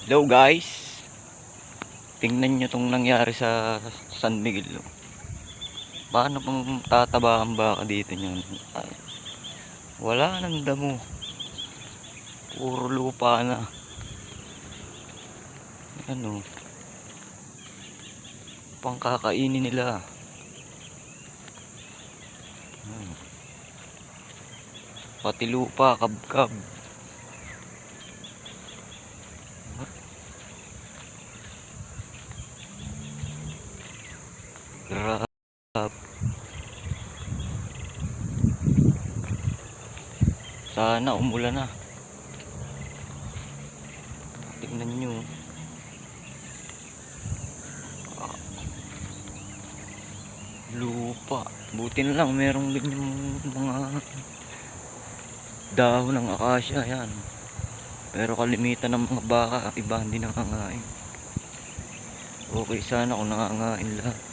Hello guys. Tingnan nyo tong nangyari sa San Miguel. oh. Paano pang tataba ang baka dito nyo? Wala nang damo. Puro lupa na. Ano? Pangkakainin nila. Pati lupa, kabkab. Grabe. Sana umulan na. Tingnan. Ah. Lupa. Buti na lang merong ganyang mga dahon ng akasya. Yan. Pero kalimitan ng mga baka, iba hindi nangangain. Okay sana kung nangangain lahat.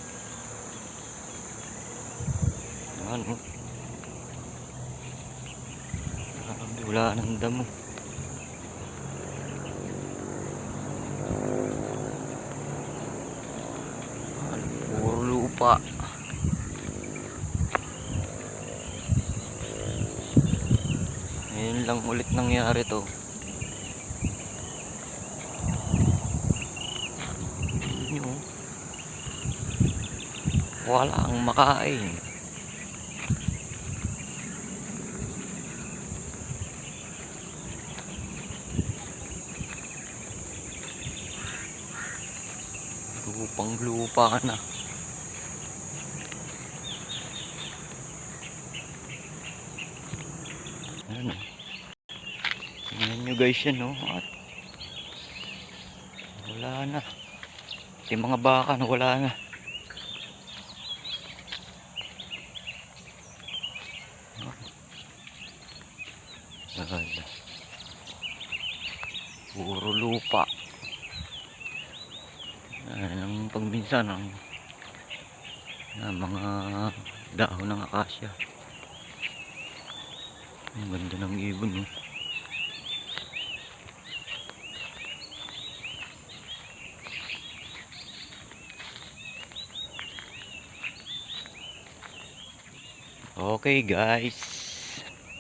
Ano? Grabe, wala nang damo. Puro lupa. Ngayon lang ulit nangyari to. Yun yun. Wala ang makain. Lupang lupa na. Ano? Tingnan nyo guys yan no. At wala na. Yung mga baka na wala na. Puro lupa. Ayan ang pagminsan ng ng mga dahon ng akasya. Ang ganda ng ibon no. Okay guys.